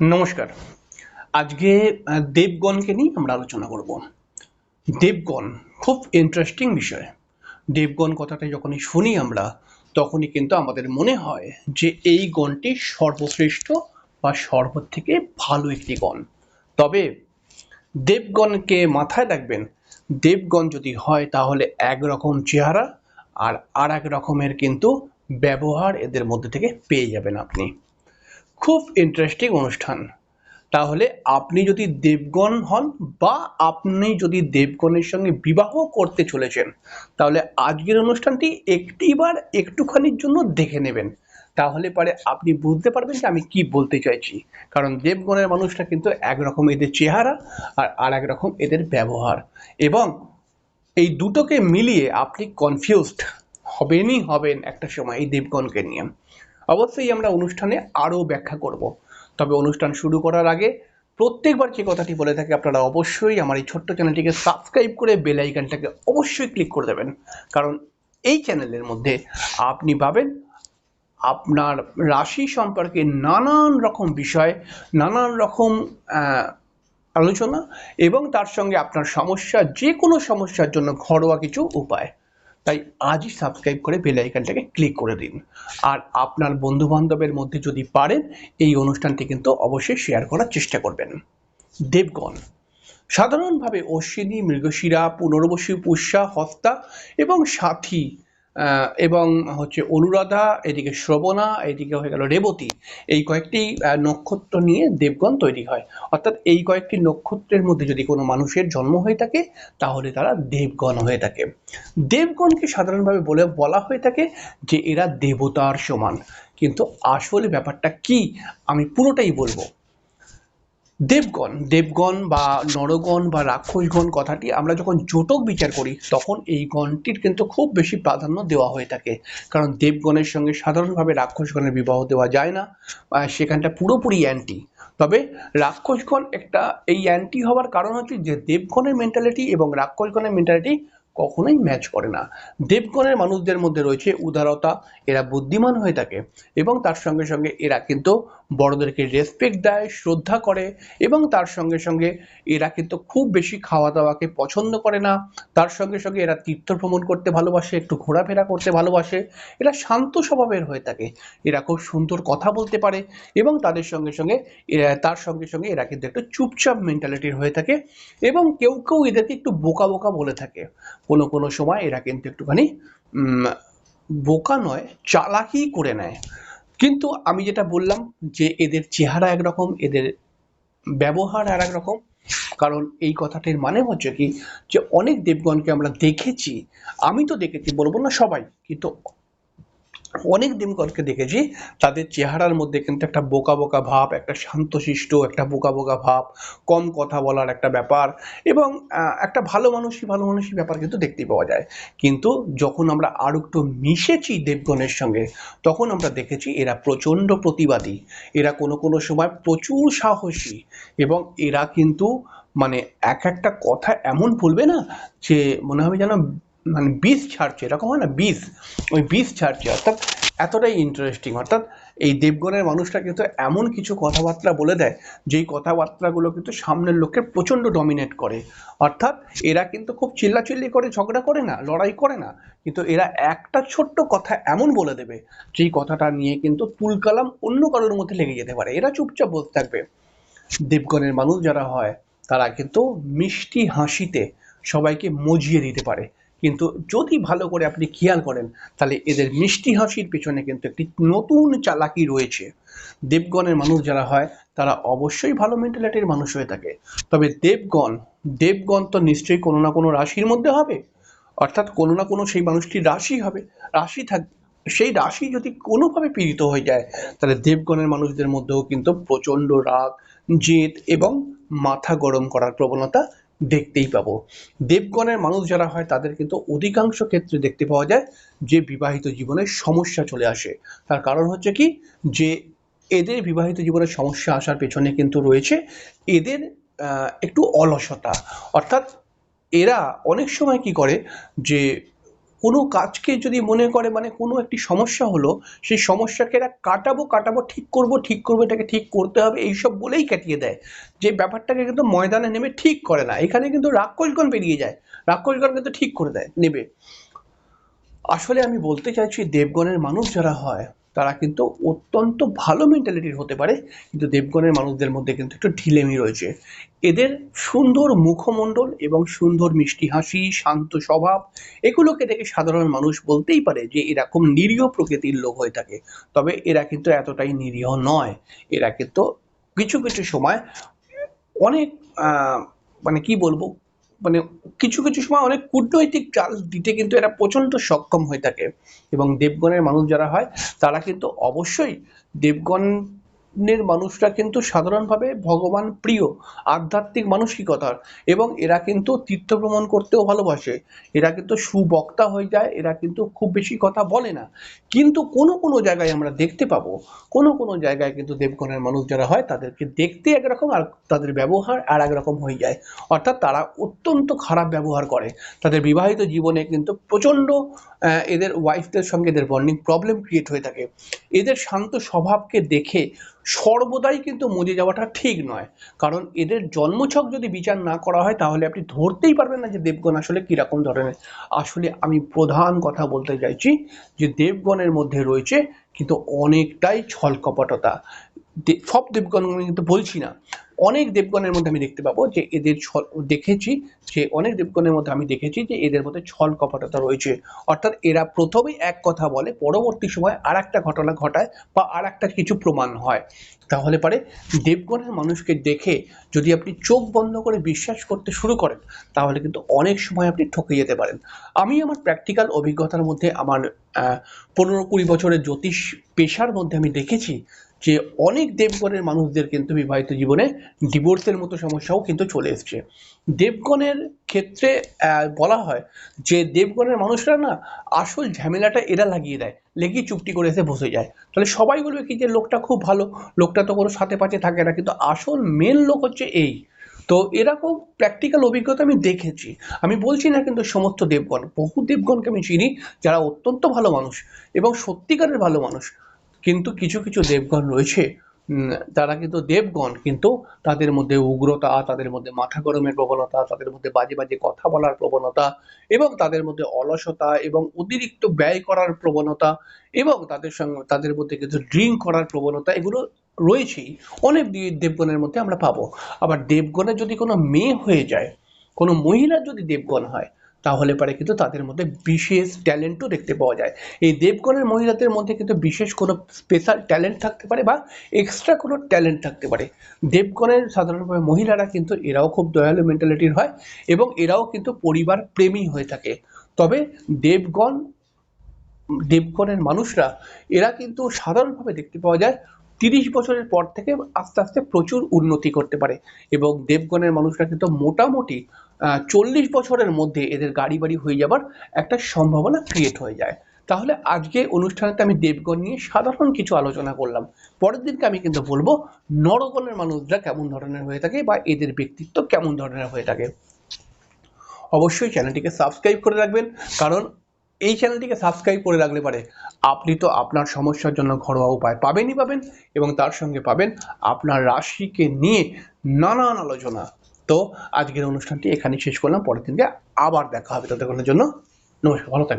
নমস্কার। আজকে দেবগণকে নিয়ে আমরা আলোচনা করব। দেবগণ, খুব ইন্টারেস্টিং বিষয়। দেবগণ কথাটা যখনই শুনি আমরা, তখনই কিন্তু আমাদের মনে হয় যে এই গণটি সর্বশ্রেষ্ঠ বা সর্ব থেকে ভালো একটি গণ। তবে দেবগণকে মাথায় রাখবেন, দেবগণ যদি হয় তাহলে একরকম চেহারা আর আর এক রকমের কিন্তু ব্যবহার এদের মধ্যে থেকে পেয়ে যাবেন আপনি। খুব ইন্টারেস্টিং অনুষ্ঠান। তাহলে আপনি যদি দেবগণ হন বা আপনি যদি দেবগণের সঙ্গে বিবাহ করতে চলেছেন, তাহলে আজকের অনুষ্ঠানটি একটিবার একটুখানির জন্য দেখে নেবেন। তাহলে পরে আপনি বুঝতে পারবেন যে আমি কি বলতে চাইছি। কারণ দেবগণের মানুষটা কিন্তু একরকম এদের চেহারা আর আর এক রকম এদের ব্যবহার। এবং এই দুটোকে মিলিয়ে আপনি কনফিউজড হবেনই হবেন একটা সময় এই দেবগণকে নিয়ে। অবশ্যই আমরা অনুষ্ঠানে আরও ব্যাখ্যা করব। তবে অনুষ্ঠান শুরু করার আগে প্রত্যেকবার যে কথাটি বলে থাকি, আপনারা অবশ্যই আমার এই ছোট্ট চ্যানেলটিকে সাবস্ক্রাইব করে বেল আইকনটাকে অবশ্যই ক্লিক করে দেবেন। কারণ এই চ্যানেলের মধ্যে আপনি পাবেন আপনার রাশি সম্পর্কে নানান রকম বিষয়, নানান রকম আলোচনা এবং তার সঙ্গে আপনার সমস্যা যে কোনো সমস্যার জন্য ঘরোয়া কিছু উপায়। তাই আজই সাবস্ক্রাইব করে বেল আইকনটাকে ক্লিক করে দিন। আর আপনার বন্ধু বান্ধবের মধ্যে যদি পারেন, এই অনুষ্ঠানটি কিন্তু অবশ্যই শেয়ার করার চেষ্টা করবেন। দেবগণ, সাধারণভাবে অশ্বিনী, মৃগশিরা, পুনর্বসু, পুষ্যা, হস্তা এবং সাথী এবং হচ্ছে অনুরাধা, এদিকে শ্রবণা, এদিকে হয়ে গেল রেবতী। এই কয়েকটি নক্ষত্র নিয়ে দেবগণ তৈরি হয়। অর্থাৎ এই কয়েকটি নক্ষত্রের মধ্যে যদি কোনো মানুষের জন্ম হয়ে থাকে, তাহলে তারা দেবগণ হয়ে থাকে। দেবগণকে সাধারণভাবে বলে, বলা হয়ে থাকে যে এরা দেবতার সমান। কিন্তু আসলে ব্যাপারটা কি, আমি পুরোটাই বলব। দেবগণ দেবগণ বা নরগণ বা রাক্ষসগণ কথাটি আমরা যখন জোটক বিচার করি, তখন এই গণটির কিন্তু খুব বেশি প্রাধান্য দেওয়া হয়ে থাকে। কারণ দেবগণের সঙ্গে সাধারণভাবে রাক্ষসগণের বিবাহ দেওয়া যায় না। সেখানটা পুরোপুরি অ্যান্টি তবে রাক্ষসগণ একটা, এই অ্যান্টি হওয়ার কারণ হচ্ছে যে, দেবগণের মেন্টালিটি এবং রাক্ষসগণের মেন্টালিটি কখনোই ম্যাচ করে না। দেবগণের মানুষদের মধ্যে রয়েছে উদারতা, এরা বুদ্ধিমান হয়ে থাকে এবং তার সঙ্গে সঙ্গে এরা কিন্তু বড়দেরকে রেসপেক্ট দেয়, শ্রদ্ধা করে এবং তার সঙ্গে সঙ্গে এরা কিন্তু খুব বেশি খাওয়া দাওয়াকে পছন্দ করে না। তার সঙ্গে সঙ্গে এরা তীর্থ ভ্রমণ করতে ভালোবাসে, একটু ঘোরাফেরা করতে ভালোবাসে। এরা শান্ত স্বভাবের হয়ে থাকে। এরা খুব সুন্দর কথা বলতে পারে এবং তাদের সঙ্গে সঙ্গে তার সঙ্গে সঙ্গে এরা কিন্তু একটু চুপচাপ মেন্টালিটির হয়ে থাকে এবং কেউ কেউ এদেরকে একটু বোকা বোকা বলে থাকে। কোনো কোনো সময় এরা কিন্তু একটুখানি বোকা নয়, চালাকি করে নেয়। কিন্তু আমি যেটা বললাম যে এদের চেহারা একরকম, এদের ব্যবহার আর একরকম, কারণ এই কথাটির মানে হচ্ছে কি, যে অনেক দেবগণকে আমরা দেখেছি, আমি তো দেখেছি, বলব না সবাই, কিন্তু অনেক দেবগণকে দেখেছি, তাদের চেহারার মধ্যে কিন্তু একটা বোকা বোকা ভাব, একটা শান্তশিষ্ট, একটা বোকা বোকা ভাব, কম কথা বলার একটা ব্যাপার এবং একটা ভালো মানুষই ভালো মানুষই ব্যাপার কিন্তু দেখতে পাওয়া যায়। কিন্তু যখন আমরা আরও একটু মিশেছি দেবগণের সঙ্গে, তখন আমরা দেখেছি এরা প্রচণ্ড প্রতিবাদী। এরা কোনো কোনো সময় প্রচুর সাহসী এবং এরা কিন্তু মানে এক একটা কথা এমন বলবে না যে, মনে হবে যেন মানে বিষ ছাড়ছে, এরকম হয় না? বিষ ওই বিষ ছাড়ছে, অর্থাৎ এতটাই ইন্টারেস্টিং অর্থাৎ এই দেবগণের মানুষটা কিন্তু এমন কিছু কথাবার্তা বলে দেয়, যেই কথাবার্তাগুলো কিন্তু সামনের লোককে প্রচণ্ড ডমিনেট করে। অর্থাৎ এরা কিন্তু খুব চিল্লাচিল্লি করে, ঝগড়া করে না, লড়াই করে না, কিন্তু এরা একটা ছোট্ট কথা এমন বলে দেবে, যেই কথাটা নিয়ে কিন্তু তুলকালাম অন্য কারোর মধ্যে লেগে যেতে পারে। এরা চুপচাপ বলতে থাকবে। দেবগণের মানুষ যারা হয়, তারা কিন্তু মিষ্টি হাসিতে সবাইকে মজিয়ে দিতে পারে। কিন্তু যদি ভালো করে আপনি খেয়াল করেন, তাহলে এদের মিষ্টি হাসির পেছনে কিন্তু একটি নতুন চালাকি রয়েছে। দেবগণের মানুষ যারা হয়, তারা অবশ্যই ভালো মেন্টালিটির মানুষ হয়ে থাকে। তবে দেবগণ দেবগণ তো নিশ্চয়ই কোনো না কোনো রাশির মধ্যে হবে। অর্থাৎ কোনো না কোনো সেই মানুষটির রাশি হবে, রাশি থাক, সেই রাশি যদি কোনোভাবে পীড়িত হয়ে যায়, তাহলে দেবগণের মানুষদের মধ্যেও কিন্তু প্রচণ্ড রাগ, জেদ এবং মাথা গরম করার প্রবণতা দেখতেই পাবো। দেবগণের মানুষ যারা হয়, তাদের কিন্তু অধিকাংশ ক্ষেত্রে দেখতে পাওয়া যায় যে বিবাহিত জীবনে সমস্যা চলে আসে। তার কারণ হচ্ছে কি? যে এদের বিবাহিত জীবনের সমস্যা আসার পেছনে কিন্তু রয়েছে এদের একটু অলসতা। অর্থাৎ এরা অনেক সময় কি করে? যে কোনো কাজকে যদি মনে করে মানে কোনো একটি সমস্যা হলো, সেই সমস্যাকে এরা কাটাবো কাটাবো, ঠিক করব, ঠিক করব, এটাকে ঠিক করতে হবে, এইসব বলেই কাটিয়ে দেয়। যে ব্যাপারটাকে কিন্তু ময়দানে নেমে ঠিক করে না। এখানে কিন্তু রাক্ষসগণ বেরিয়ে যায়। রাক্ষসগণ কিন্তু ঠিক করে দেয়, নেবে। আসলে আমি বলতে চাইছি, দেবগণের মানুষ যারা হয় তারা কিন্তু অত্যন্ত ভালো মেন্টালিটির হতে পারে, কিন্তু দেবগণের মানুষদের মধ্যে কিন্তু একটু ঢিলেমি রয়েছে। এদের সুন্দর মুখমণ্ডল এবং সুন্দর মিষ্টি হাসি, শান্ত স্বভাব, এগুলোকে দেখে সাধারণ মানুষ বলতেই পারে যে এরকম নিরীহ প্রকৃতির লোক হয়ে থাকে। তবে এরা কিন্তু এতটাই নিরীহ নয়। এরা কিন্তু কিছু কিছু সময় অনেক মানে কি বলব মানে কিছু কিছু সময় অনেক কূটনৈতিক চাল দিতে কিন্তু এরা প্রচণ্ড সক্ষম হয়ে থাকে। এবং দেবগণের মানুষ যারা হয়, তারা কিন্তু অবশ্যই দেবগণের মানুষরা কিন্তু সাধারণভাবে ভগবান প্রিয়, আধ্যাত্মিক মানসিকতার এবং এরা কিন্তু তীর্থ ভ্রমণ করতেও ভালোবাসে। এরা কিন্তু সুবক্তা হয়ে যায়, এরা কিন্তু খুব বেশি কথা বলে না। কিন্তু কোনো কোনো জায়গায় আমরা দেখতে পাবো, কোনো কোনো জায়গায় কিন্তু দেবগণের মানুষ যারা হয়, তাদেরকে দেখতে একরকম আর তাদের ব্যবহার আর একরকম হয়ে যায়। অর্থাৎ তারা অত্যন্ত খারাপ ব্যবহার করে। তাদের বিবাহিত জীবনে কিন্তু প্রচণ্ড এদের ওয়াইফদের সঙ্গে এদের বন্ডিং প্রবলেম ক্রিয়েট হয়ে থাকে। এদের শান্ত স্বভাবকে দেখে সর্বদাই কিন্তু মজে যাওয়াটা ঠিক নয়। কারণ এদের জন্মছক যদি বিচার না করা হয়, তাহলে আপনি ধরতেই পারবেন না যে দেবগণ আসলে কীরকম ধরনের। আসলে আমি প্রধান কথা বলতে চাইছি যে দেবগণের মধ্যে রয়েছে কিন্তু অনেকটাই ছলকপটতা। সব দেবগণ কিন্তু বলছি না। অনেক দেবগণের মধ্যে আমি দেখতে পাবো যে এদের ছল, দেখেছি যে অনেক দেবগণের মধ্যে আমি দেখেছি যে এদের মধ্যে ছল কপটতা রয়েছে। অর্থাৎ এরা প্রথমেই এক কথা বলে, পরবর্তী সময় আর একটা ঘটনা ঘটায় বা আর একটা কিছু প্রমাণ হয়। তাহলে পারে দেবগণের মানুষকে দেখে যদি আপনি চোখ বন্ধ করে বিশ্বাস করতে শুরু করেন, তাহলে কিন্তু অনেক সময় আপনি ঠকে যেতে পারেন। আমি আমার প্র্যাকটিক্যাল অভিজ্ঞতার মধ্যে আমার পনেরো কুড়ি বছরের জ্যোতিষ পেশার মধ্যে আমি দেখেছি যে অনেক দেবগণের মানুষদের কিন্তু বিবাহিত জীবনে ডিভোর্সের মতো সমস্যাও কিন্তু চলে এসছে। দেবগণের ক্ষেত্রে বলা হয় যে দেবগণের মানুষরা না আসল ঝামেলাটা এরা লাগিয়ে দেয় লেগে চুপটি করে এসে বসে যায়। তাহলে সবাই বলবে কি যে লোকটা খুব ভালো, লোকটা তো কোনো সাথে পাচে থাকে না, কিন্তু আসল মেন লোক হচ্ছে এই। তো এরকম প্র্যাকটিক্যাল অভিজ্ঞতা আমি দেখেছি। আমি বলছি না কিন্তু সমস্ত দেবগণ, বহু দেবগণকে আমি চিনি যারা অত্যন্ত ভালো মানুষ এবং সত্যিকারের ভালো মানুষ। কিন্তু কিছু কিছু দেবগণ রয়েছে তারা কিন্তু দেবগণ, কিন্তু তাদের মধ্যে উগ্রতা, তাদের মধ্যে মাথা গরমের প্রবণতা, তাদের মধ্যে বাজে বাজে কথা বলার প্রবণতা এবং তাদের মধ্যে অলসতা এবং অতিরিক্ত ব্যয় করার প্রবণতা এবং তাদের সঙ্গে, তাদের মধ্যে কিন্তু ড্রিঙ্ক করার প্রবণতা এগুলো রয়েছেই। অনেক দেবগণের মধ্যে আমরা পাবো। আবার দেবগণের যদি কোনো মেয়ে হয়ে যায়, কোনো মহিলা যদি দেবগণ হয় তাহলে পারে কিন্তু তাদের মধ্যে বিশেষ ট্যালেন্টও দেখতে পাওয়া যায়। এই দেবগণের মহিলাদের মধ্যে কিন্তু বিশেষ কোনো স্পেশাল ট্যালেন্ট থাকতে পারে বা এক্সট্রা কোনো ট্যালেন্ট থাকতে পারে। দেবগণের সাধারণভাবে মহিলারা কিন্তু এরাও খুব দয়ালু মেন্টালিটির হয় এবং এরাও কিন্তু পরিবার প্রেমী হয়ে থাকে। তবে দেবগণ, দেবগণের মানুষরা, এরা কিন্তু সাধারণভাবে দেখতে পাওয়া যায় তিরিশ বছরের পর থেকে আস্তে আস্তে প্রচুর উন্নতি করতে পারে। এবং দেবগণের মানুষরা কিন্তু মোটামুটি চল্লিশ বছরের মধ্যে এদের গাড়ি বাড়ি হয়ে যাবার একটা সম্ভাবনা ক্রিয়েট হয়ে যায়। তাহলে আজকে অনুষ্ঠানেতে আমি দেবগণ নিয়ে সাধারণ কিছু আলোচনা করলাম। পরের দিনকে আমি কিন্তু বলব, নরগণের মানুষরা কেমন ধরনের হয়ে থাকে বা এদের ব্যক্তিত্ব কেমন ধরনের হয়ে থাকে। অবশ্যই চ্যানেলটিকে সাবস্ক্রাইব করে রাখবেন, কারণ এই চ্যানেলটিকে সাবস্ক্রাইব করে রাখলে পারে। আপনি তো আপনার সমস্যার জন্য ঘরোয়া উপায় পাবেনই পাবেন এবং তার সঙ্গে পাবেন আপনার রাশিকে নিয়ে নানান আলোচনা। তো আজকের অনুষ্ঠানটি এখানেই শেষ করলাম। পরের দিনকে আবার দেখা হবে ততক্ষণের জন্য। নমস্কার, ভালো থাকবেন।